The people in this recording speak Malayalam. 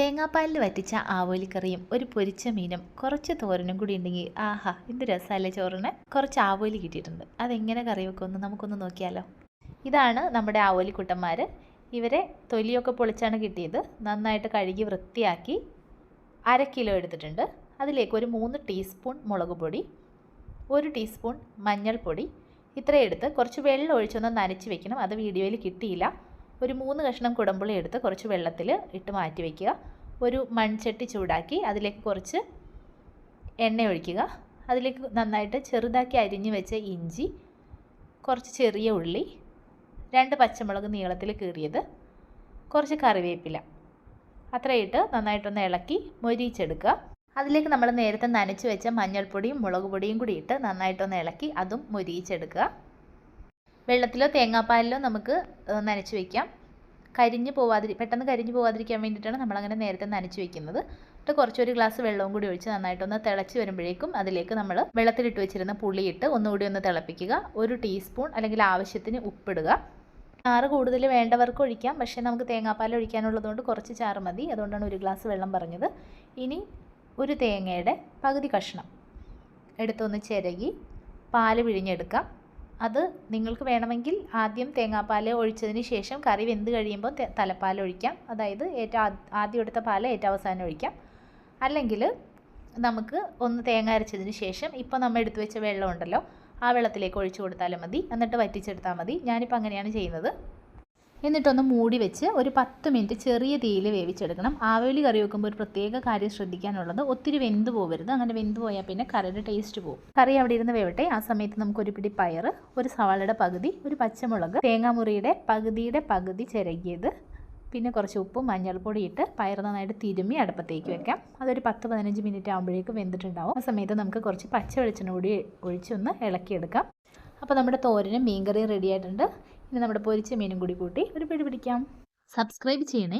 തേങ്ങാപ്പാലിൽ വറ്റിച്ച ആവോലിക്കറിയും ഒരു പൊരിച്ച മീനും കുറച്ച് തോരനും കൂടി ഉണ്ടെങ്കിൽ ആഹാ എന്ത് രസമല്ലേ ചോറിന്. കുറച്ച് ആവോലി കിട്ടിയിട്ടുണ്ട്. അതെങ്ങനെ കറി വെക്കുമെന്ന് നമുക്കൊന്ന് നോക്കിയാലോ. ഇതാണ് നമ്മുടെ ആവോലിക്കുട്ടന്മാർ ഇവരെ തൊലിയൊക്കെ പൊളിച്ചാണ് കിട്ടിയത്. നന്നായിട്ട് കഴുകി വൃത്തിയാക്കി അര കിലോ എടുത്തിട്ടുണ്ട്. അതിലേക്ക് ഒരു മൂന്ന് ടീസ്പൂൺ മുളക് പൊടി ഒരു ടീസ്പൂൺ മഞ്ഞൾപ്പൊടി. ഇത്രയും എടുത്ത് കുറച്ച് വെള്ളം ഒഴിച്ചൊന്ന് നനച്ച് വെക്കണം. അത് വീഡിയോയിൽ കിട്ടിയില്ല. ഒരു മൂന്ന് കഷ്ണം കുടമ്പുളി എടുത്ത് കുറച്ച് വെള്ളത്തിൽ ഇട്ട് മാറ്റി വയ്ക്കുക. ഒരു മൺചട്ടി ചൂടാക്കി അതിലേക്ക് കുറച്ച് എണ്ണ ഒഴിക്കുക. അതിലേക്ക് നന്നായിട്ട് ചെറുതാക്കി അരിഞ്ഞ് വെച്ച ഇഞ്ചി കുറച്ച് ചെറിയ ഉള്ളി രണ്ട് പച്ചമുളക് നീളത്തിൽ കീറിയത് കുറച്ച് കറിവേപ്പില. അത്രയിട്ട് നന്നായിട്ടൊന്ന് ഇളക്കി മൊരിയിച്ചെടുക്കുക. അതിലേക്ക് നമ്മൾ നേരത്തെ നനച്ച് വെച്ച മഞ്ഞൾപ്പൊടിയും മുളക് പൊടിയും കൂടി ഇട്ട് നന്നായിട്ടൊന്ന് ഇളക്കി അതും മൊരിയിച്ചെടുക്കുക. വെള്ളത്തിലോ തേങ്ങാപ്പാലിലോ നമുക്ക് നനച്ച് വയ്ക്കാം കരിഞ്ഞ് പോവാതിരി പെട്ടെന്ന് കരിഞ്ഞു പോവാതിരിക്കാൻ വേണ്ടിയിട്ടാണ് നമ്മളങ്ങനെ നേരത്തെ നനച്ച് വെക്കുന്നത്. എന്നിട്ട് കുറച്ചൊരു ഗ്ലാസ് വെള്ളവും കൂടി ഒഴിച്ച് നന്നായിട്ടൊന്ന് തിളച്ച് വരുമ്പോഴേക്കും അതിലേക്ക് നമ്മൾ വെള്ളത്തിലിട്ട് വെച്ചിരുന്ന പുളിയിട്ട് ഒന്നുകൂടി ഒന്ന് തിളപ്പിക്കുക. ഒരു ടീസ്പൂൺ അല്ലെങ്കിൽ ആവശ്യത്തിന് ഉപ്പിടുക. ചാറ് കൂടുതൽ വേണ്ടവർക്ക് ഒഴിക്കാം. പക്ഷേ നമുക്ക് തേങ്ങാപ്പാൽ ഒഴിക്കാനുള്ളതുകൊണ്ട് കുറച്ച് ചാറ് മതി. അതുകൊണ്ടാണ് ഒരു ഗ്ലാസ് വെള്ളം പറഞ്ഞത്. ഇനി ഒരു തേങ്ങയുടെ പകുതി കഷ്ണം എടുത്തൊന്ന് ചിരകി പാൽ പിഴിഞ്ഞെടുക്കാം. അത് നിങ്ങൾക്ക് വേണമെങ്കിൽ ആദ്യം തേങ്ങാപ്പാൽ ഒഴിച്ചതിന് ശേഷം കറി വെന്ത് കഴിയുമ്പോൾ തലപ്പാൽ ഒഴിക്കാം. അതായത് ഏറ്റവും ആദ്യം എടുത്ത പാൽ ഏറ്റവും അവസാനം ഒഴിക്കാം. അല്ലെങ്കിൽ നമുക്ക് ഒന്ന് തേങ്ങ അരച്ചതിന് ശേഷം ഇപ്പോൾ നമ്മൾ എടുത്തു വെച്ച വെള്ളമുണ്ടല്ലോ ആ വെള്ളത്തിലേക്ക് ഒഴിച്ചു കൊടുത്താലും മതി. എന്നിട്ട് വറ്റിച്ചെടുത്താൽ മതി. ഞാനിപ്പോൾ അങ്ങനെയാണ് ചെയ്യുന്നത്. എന്നിട്ടൊന്ന് മൂടി വെച്ച് ഒരു പത്ത് മിനിറ്റ് ചെറിയ തീയിൽ വേവിച്ചെടുക്കണം. ആവേലി കറി വെക്കുമ്പോൾ ഒരു പ്രത്യേക കാര്യം ശ്രദ്ധിക്കാനുള്ളത് ഒത്തിരി വെന്ത് പോകരുത് അങ്ങനെ വെന്ത് പോയാൽ പിന്നെ കറിയുടെ ടേസ്റ്റ് പോകും. കറി അവിടെ ഇരുന്ന് വേവട്ടെ. ആ സമയത്ത് നമുക്ക് ഒരു പിടി പയർ ഒരു സവാളയുടെ പകുതി ഒരു പച്ചമുളക് തേങ്ങാമുറിയുടെ പകുതിയുടെ പകുതി ചിരകിയത് പിന്നെ കുറച്ച് ഉപ്പും മഞ്ഞൾപ്പൊടി ഇട്ട് പയർ നന്നായിട്ട് തിരുമ്മി അടുപ്പത്തേക്ക് വെക്കാം. അതൊരു പത്ത് പതിനഞ്ച് മിനിറ്റ് ആകുമ്പോഴേക്കും വെന്തിട്ടുണ്ടാവും. ആ സമയത്ത് നമുക്ക് കുറച്ച് പച്ച വെളിച്ചെണ്ണ കൂടി ഒഴിച്ചൊന്ന് ഇളക്കിയെടുക്കാം. അപ്പോൾ നമ്മുടെ തോരനും മീൻകറിയും റെഡി ആയിട്ടുണ്ട്. ഇനി നമ്മുടെ പൊരിച്ച മീനും കൂടി കൂട്ടി ഒരു പിടി പിടിക്കാം. സബ്സ്ക്രൈബ് ചെയ്യണേ.